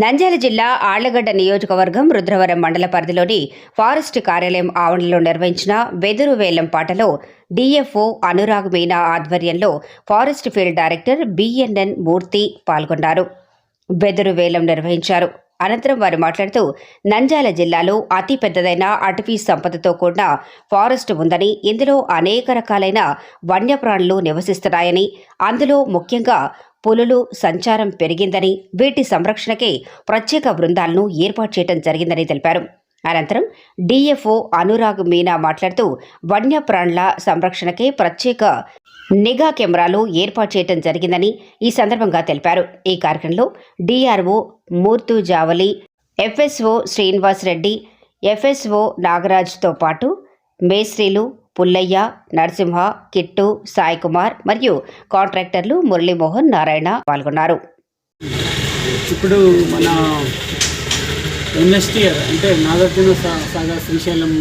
నంద్యాల జిల్లా ఆళ్ళగడ్డ నియోజకవర్గం రుద్రవరం మండల పరిధిలోని ఫారెస్ట్ కార్యాలయం ఆవరణలో నిర్వహించిన వెదురు వేలం పాటలో డిఎఫ్ఓ అనురాగ్ మీనా ఆధ్వర్యంలో forest field director BNN Murthy పాల్గొన్నారు. వెదురు వేలం నిర్వహించారు. అనంతరం వారు మాట్లాడుతూ నంద్యాల జిల్లాలో అతి పెద్దదైన అటవీ సంపదతో కూడిన ఫారెస్ట్ ఉందని ఇందులో అనేక రకాలైన వన్యప్రాణులు నివసిస్తున్నాయని అందులో ముఖ్యంగా పులులు సంచారం పెరిగిందని వీటి సంరక్షణకే ప్రత్యేక బృందాలను ఏర్పాటు చేయడం జరిగిందని తెలిపారు. అనంతరం డిఎఫ్ఓ అనురాగ్ మీనా మాట్లాడుతూ వన్యప్రాణుల సంరక్షణకే ప్రత్యేక నిఘా కెమెరాలు ఏర్పాటు చేయడం జరిగిందని ఈ సందర్భంగా తెలిపారు. ఈ కార్యక్రమంలో DRO Murthu Javali FSO Srinivas Reddy FSO నాగరాజ్తో పాటు మేస్త్రీలు పుల్లయ్య నరసింహ కిట్టు సాయి కుమార్ మరియు కాంట్రాక్టర్లు మురళీమోహన్ నారాయణ పాల్గొన్నారు. ఇప్పుడు మన ఎన్ఎస్టీఆర్ అంటే నాగార్జున సాగర్ శ్రీశైలం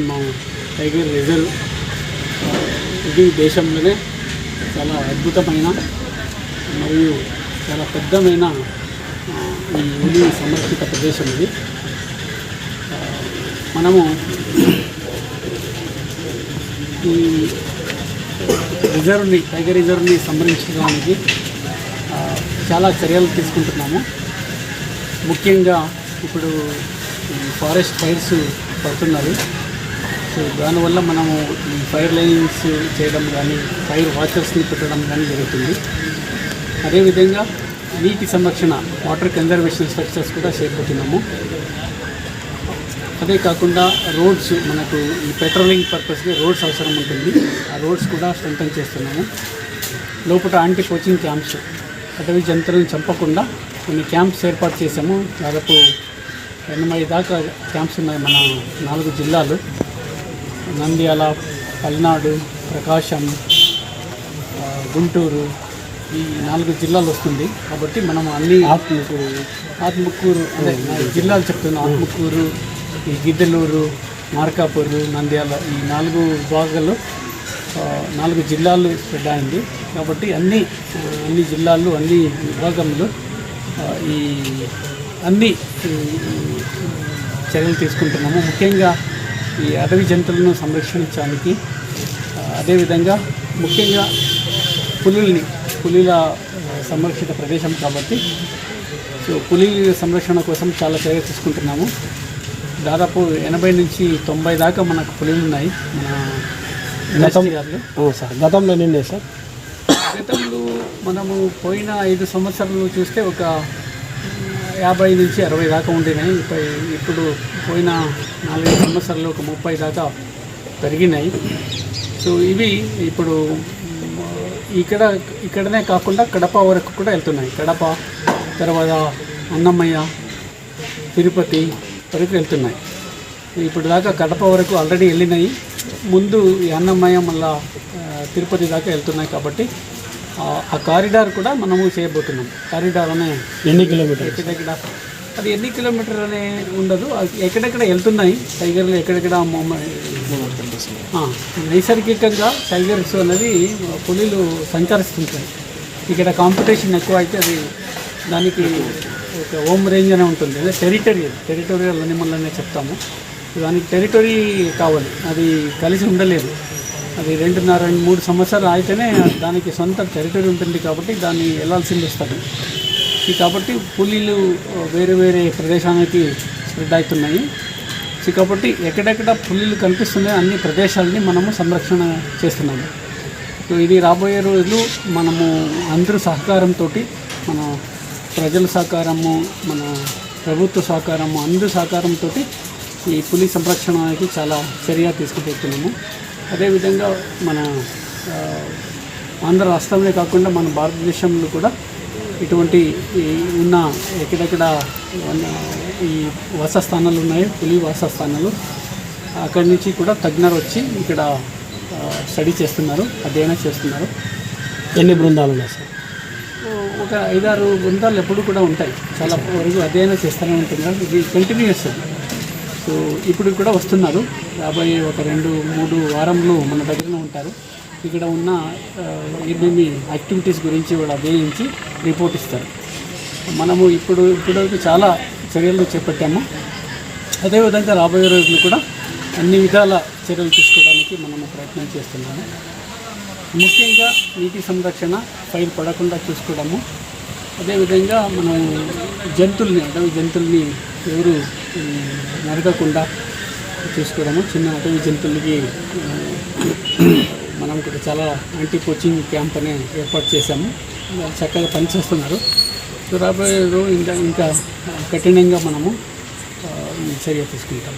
టైగర్ రిజర్వ్. ఇది దేశంలోనే చాలా అద్భుతమైన మరియు చాలా పెద్దమైన ఈ ఉలి సంరక్షిత ప్రదేశం ఇది. మనము ఈ రిజర్వ్ని టైగర్ రిజర్వ్ని సంబంధించడానికి చాలా చర్యలు తీసుకుంటున్నాము. ముఖ్యంగా ఇప్పుడు ఫారెస్ట్ ఫైర్స్ పడుతున్నారు సో దానివల్ల మనము ఈ ఫైర్ లైన్స్ చేయడం కానీ ఫైర్ వాచర్స్ని పెట్టడం కానీ జరుగుతుంది. అదేవిధంగా నీటి సంరక్షణ వాటర్ కన్జర్వేషన్ స్ట్రక్చర్స్ కూడా చేపడుతున్నాము. అదే కాకుండా రోడ్స్ మనకు ఈ పెట్రోలింగ్ పర్పస్కి రోడ్స్ అవసరం ఉంటుంది. ఆ రోడ్స్ కూడా స్ట్రెంథన్ చేస్తున్నాము. లోపల యాంటీ కోచింగ్ క్యాంప్స్ అటవీ జంతువులను చంపకుండా కొన్ని క్యాంప్స్ ఏర్పాటు చేసాము దాదాపు ఎనభై దాకా క్యాంప్స్ ఉన్నాయి మన నాలుగు జిల్లాలు. నంద్యాల పల్నాడు ప్రకాశం గుంటూరు ఈ నాలుగు జిల్లాలు వస్తుంది. కాబట్టి మనం అన్ని ఆత్మకూరు. ఆత్మకూరు అదే జిల్లాలు చెప్తున్నాం. ఆత్మకూరు ఈ గిద్దలూరు మార్కాపూరు నంద్యాల ఈ నాలుగు భాగాలు నాలుగు జిల్లాలు స్ప్రెడ్ అయింది కాబట్టి అన్ని అన్ని జిల్లాల్లో అన్ని విభాగంలో ఈ అన్ని చర్యలు తీసుకుంటున్నాము. ముఖ్యంగా ఈ అటవీ జంతువులను సంరక్షించడానికి అదేవిధంగా ముఖ్యంగా పులుల్ని పులిల సంరక్షిత ప్రదేశం కాబట్టి సో పులి సంరక్షణ కోసం చాలా చర్య తీసుకుంటున్నాము. దాదాపు ఎనభై నుంచి తొంభై దాకా మనకు పులులు ఉన్నాయి. మన అవును సార్ గతంలో నిండే సార్? గతంలో మనము పోయిన ఐదు సంవత్సరాలు చూస్తే ఒక యాభై నుంచి అరవై దాకా ఉండినాయి. ఇప్పుడు ఇప్పుడు పోయిన నాలుగైదు సంవత్సరాలు ఒక ముప్పై దాకా పెరిగినాయి. సో ఇవి ఇప్పుడు ఇక్కడ ఇక్కడనే కాకుండా కడప వరకు కూడా వెళ్తున్నాయి. కడప తర్వాత అన్నమయ్య తిరుపతి వరకు వెళ్తున్నాయి. ఇప్పుడు దాకా కడప వరకు ఆల్రెడీ వెళ్ళినాయి. ముందు అన్నమయ్య మళ్ళా తిరుపతి దాకా వెళ్తున్నాయి కాబట్టి ఆ- కారిడార్ కూడా మనము చేయబోతున్నాం. కారిడార్ అనే ఎన్ని కిలోమీటర్ ఎక్కడెక్కడ? అది ఎన్ని కిలోమీటర్ అనే ఉండదు. అది ఎక్కడెక్కడ వెళ్తున్నాయి? టైగర్లు ఎక్కడెక్కడ నైసర్గికంగా టైగర్స్ అనేది పులిలు సంచరిస్తుంటాయి. ఇక్కడ కాంపిటీషన్ ఎక్కువ అయితే అది దానికి ఒక హోమ్ రేంజ్ అనే ఉంటుంది. అదే టెరిటరీ టెరిటోరియల్ అనిమల్ అనే చెప్తాము. దానికి టెరిటరీ కావాలి. అది కలిసి ఉండలేదు. అది రెండున్నర రెండు మూడు సంవత్సరాలు అయితేనే దానికి సొంత టెరిటరీ ఉంటుంది కాబట్టి దాన్ని వెళ్ళాల్సింది వస్తుంది. ఈ కాబట్టి పులిలు వేరే వేరే ప్రదేశానికి స్ప్రెడ్ అవుతున్నాయి. కాబట్టి ఎక్కడెక్కడ పులిలు కనిపిస్తున్నాయి అన్ని ప్రదేశాలని మనము సంరక్షణ చేస్తున్నాము. సో ఇది రాబోయే రోజులు మనము అందరూ సహకారంతో మన ప్రజల సహకారము మన ప్రభుత్వ సహకారము అందరి సహకారంతో ఈ పులి సంరక్షణకి చాలా చర్య తీసుకుపోతున్నాము. అదేవిధంగా మన ఆంధ్ర రాష్ట్రంలో కాకుండా మన భారతదేశంలో కూడా ఇటువంటి ఉన్న ఎక్కడెక్కడ ఉన్న ఈ వాసస్థానాలు ఉన్నాయి పులి వాసస్థానాలు అక్కడి నుంచి కూడా తజ్ఞరు వచ్చి ఇక్కడ స్టడీ చేస్తున్నారు అధ్యయనం చేస్తున్నారు. ఎన్ని బృందాలు ఉన్నాయి సార్? ఒక ఐదారు బృందాలు ఎప్పుడు కూడా ఉంటాయి. చాలా వరకు అధ్యయనం చేస్తూనే ఉంటున్నారు ఇది కంటిన్యూస్ సో ఇప్పుడు కూడా వస్తున్నారు. రాబోయే ఒక రెండు మూడు వారంలో మన దగ్గరనే ఉంటారు. ఇక్కడ ఉన్న ఏమేమి యాక్టివిటీస్ గురించి కూడా అధ్యయించి రిపోర్ట్ ఇస్తారు. మనము ఇప్పుడు ఇప్పటివరకు చాలా చర్యలు చేపట్టాము. అదేవిధంగా రాబోయే రోజులు కూడా అన్ని విధాల చర్యలు తీసుకోవడానికి మనము ప్రయత్నం చేస్తున్నాము. ముఖ్యంగా నీటి సంరక్షణ పైరు పడకుండా చూసుకోవడము. అదేవిధంగా మనం జంతువుల్ని అటవీ జంతువుల్ని ఎవరు నరగకుండా నరకకుండా చూసుకోవడము. చిన్న అటవీ జంతువులకి మనం కూడా చాలా యాంటీ కోచింగ్ క్యాంప్ అనే ఏర్పాటు చేశాము. చక్కగా పనిచేస్తున్నారు. సో రాబోయే రోజు ఇంకా ఇంకా కఠినంగా మనము చర్య తీసుకుంటాం